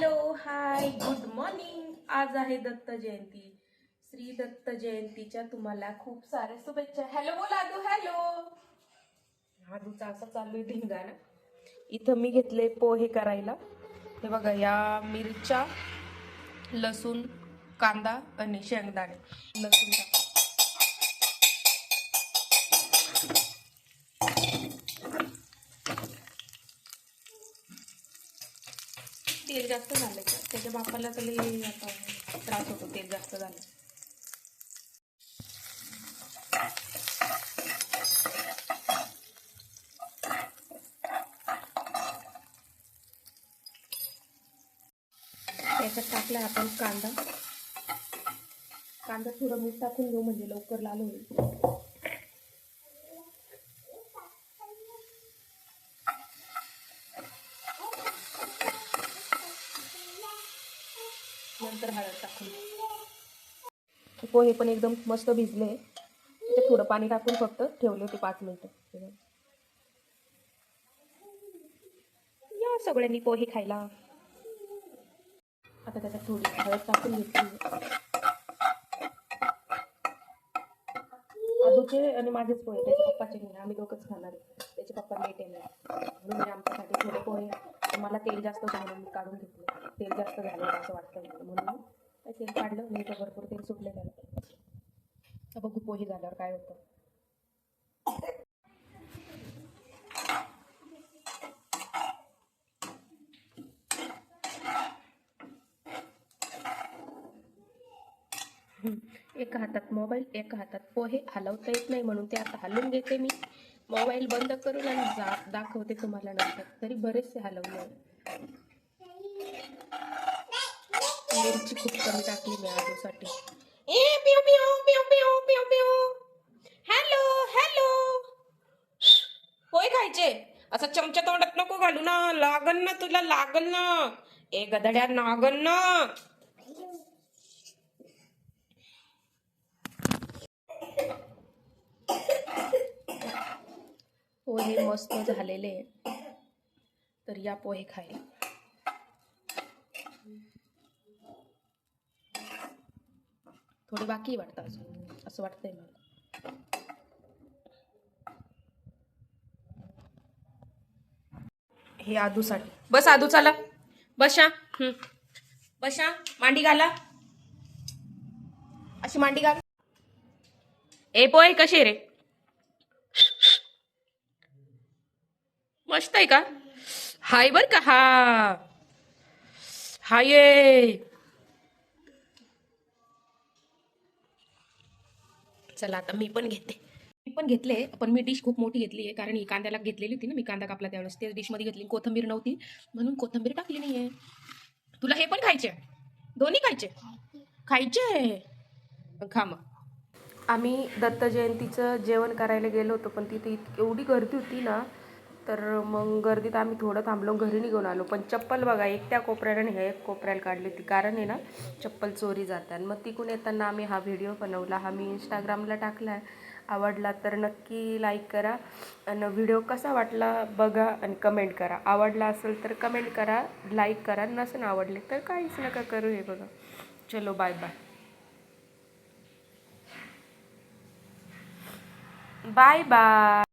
Hello hi good morning आज आहे दत्त जयंती. श्री दत्त जयंतीच्या तुम्हाला खूप साऱ्या शुभेच्छा. हॅलो बोल आदू हॅलो आदूचा असं चालू आहे धिंगाणा. इथं मी घेतले पोहे करायला. हे बघा या मिरच्या लसूण कांदा आणि शेंगदाणे. लसूण तेल जास्त झालं का? त्याच्या बापाला तर आता त्रास होतो तेल जास्त झालं त्याच्यात टाकला आपण कांदा. कांदा थोडं मीठ टाकून घेऊ म्हणजे लवकर लाल होईल. नंतर हळद टाकून पोहे पण एकदम मस्त भिजले. त्याच्यात थोडं पाणी टाकून फक्त ठेवले होते पाच मिनिटं. या सगळ्यांनी पोहे खायला. आता त्याच्यात थोडी हळद टाकून घेतली. आदूचे आणि माझेच पोहे त्याच्या पप्पाचे नाही आम्ही लोकच खाणार त्याचे पप्पा लेट येणार. म्हणून आमच्यासाठी थोडे पोहे मला तेल जास्त झालं मी काढून घेतलं. तेल जास्त झालं असं वाटतं म्हणून मी काय तेल काढलं मी तर भरपूर तेल सुटले त्याला. तर बघू पोहे झाल्यावर काय होतं. एका हातात मोबाईल एका हातात पोहे. हलवता येत नाही म्हणून ते आता हलवून घेते मी. मोबाईल बंद करून आणि जा दाखवते तुम्हाला नंतर. तरी बरेचसे हलवले मिरची खूप कमी टाकली मी आजूसाठी. ए पिऊ. Hello hello. होय खायचे? असं चमचा तोंडात नको घालू ना. लागन ना तुला लागन ना. ए गदड्या नागन ना. पोहे मस्त झालेले तर या पोहे खायला. थोडे बाकी वाटतं अजून. असं वाटतंय मला. हे आदूसाठी. बस आदू चला. बशा बशा मांडी घाला. अशी मांडी घाल. ए पोहे कसे रे? मस्त आहे का? हाय बर का हा. हाय चला आता मी पण घेते. मी पण घेतले पण मी डिश खूप मोठी घेतली आहे कारण ही कांद्याला घेतलेली होती ना मी कांदा कापला त्यावेळेस. त्या डिशमध्ये घेतली. कोथंबीर नव्हती म्हणून कोथंबीर टाकली नाही आहे तुला हे पण खायचे? दोन्ही खायचे? खायचे. खा मग. आम्ही दत्त जयंतीचं जेवण करायला गेलो होतो पण तिथे इतकी एवढी गर्दी होती ना तर मग गर्दीत आम्ही थोडं थांबलो घरी निघून आलो. पण चप्पल बघा एक त्या कोपऱ्याला आणि ह्या एक कोपऱ्याला काढली होती. कारण आहे ना चप्पल चोरी जातात. मग तिकून येताना आम्ही हा व्हिडिओ बनवला. हा मी इंस्टाग्रामला टाकला आहे आवडला तर नक्की लाईक करा. आणि व्हिडिओ कसा वाटला बघा आणि कमेंट करा. आवडला असेल तर कमेंट करा लाईक करा. नसेल आवडले तर काहीच नका करू हे बघा. चलो बाय बाय बाय बाय